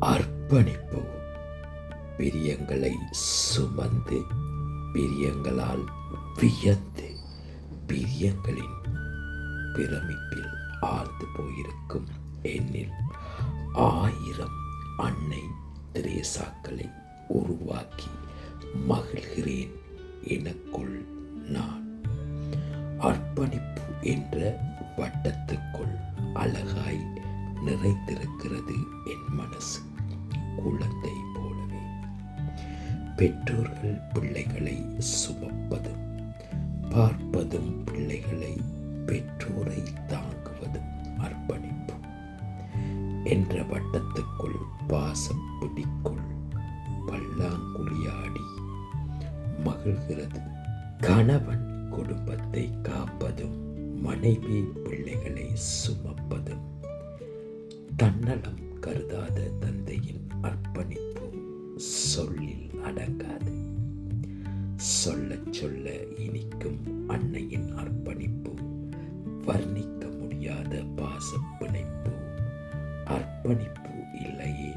அர்ப்பணிப்பு பிரியங்களை சுமந்து பிரியங்களால் வியந்து பிரியங்களின் பிரமிப்பில் ஆழ்ந்து போயிருக்கும் என்னில் ஆயிரம் அன்னை திரேசாக்களை உருவாக்கி மகிழ்கிறேன் எனக்குள் நான். அர்ப்பணிப்பு என்ற வட்டத்துக்குள் அழகாய் நிறைந்திருக்கிறது என் மனசு. குழந்தை போலவே. பெற்றோர்கள் பிள்ளைகளை சுமப்பதும் பார்ப்பதும் பிள்ளைகளை பெற்றோரை தாங்குவதும் அர்ப்பணிப்பு. என்ற வட்டத்துக்குள் பாசம் பிடிக்குள் பல்லாங்குழியாடி மகிழ்கிறது. கணவன் குடும்பத்தை காப்பதும் மனைவி பிள்ளைகளை சுமப்பதும் தன்னலம் கருதாத தந்தையின் அர்ப்பணிப்பு சொல்லில் அடங்காது. சொல்ல சொல்ல இனிக்கும் அன்னையின் அர்ப்பணிப்பு வர்ணிக்க முடியாத பாச பிணைப்பு அர்ப்பணிப்பு இல்லையே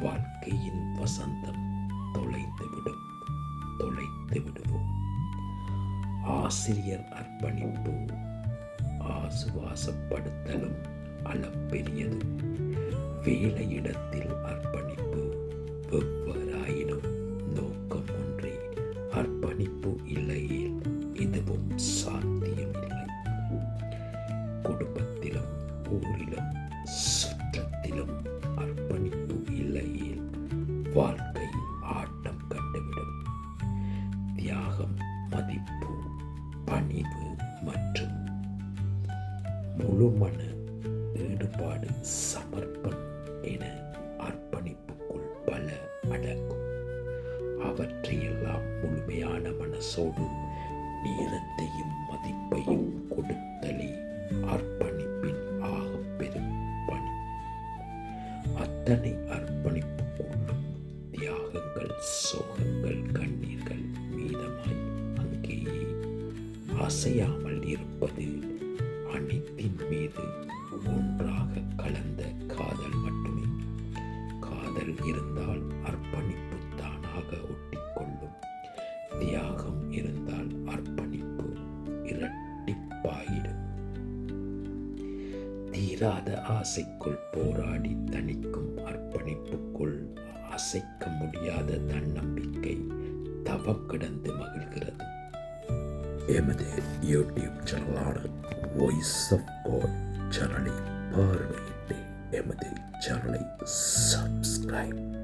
வாழ்க்கையின் வசந்தம் தொலைந்துவிடும் தொலைத்து விடுவோம் ஆசிரியர் அர்ப்பணிப்பு ஆசுவாசப்படுத்தலும் அளப்பெரியது. வேலையிடத்தில் அர்ப்பணிப்பு எவ்வாறாயினும் நோக்கம் ஒன்றே. அர்ப்பணிப்பு இல்லையில் எதுவும் சாத்தியமில்லை. குடும்பத்திலும் ஊரிலும் சுற்றத்திலும் அர்ப்பணிப்பு இல்லையில் வாழ்க்கை ஆட்டம் கண்டுவிடும். தியாகம் மதிப்பு பணிவு மற்றும் முழுமன ஈடுபாடு சமர்ப்பணம் என மனசோடு நேரத்தையும் மதிப்பையும் கொடுத்தலே அர்ப்பணிப்பின் ஆக பெரும் பணி. அத்தனை அர்ப்பணிப்புக்குள்ளும் தியாகங்கள் சோகங்கள் கண்ணீர்கள் மீதமாய் அங்கேயே அசையாமல் இருப்பது அனைத்தின் மீது ஒன்றாக கலந்த காதல் மட்டுமே. காதல் இருந்தால் அர்ப்பணிப்பு தானாக ஒட்டிக்கொள்ளும் தீராத ஆசைக்குள் போராடி தணிக்கும் அர்ப்பணிப்புக்குள் அசைக்க முடியாத தன்னம்பிக்கை தவம் கிடந்து மகிழ்கிறது. எமது யூடியூப் சேனலான வாய்ஸ் ஆஃப் காட் சேனலை பார்வையிட்டு எமது சேனலை சப்ஸ்கிரைப்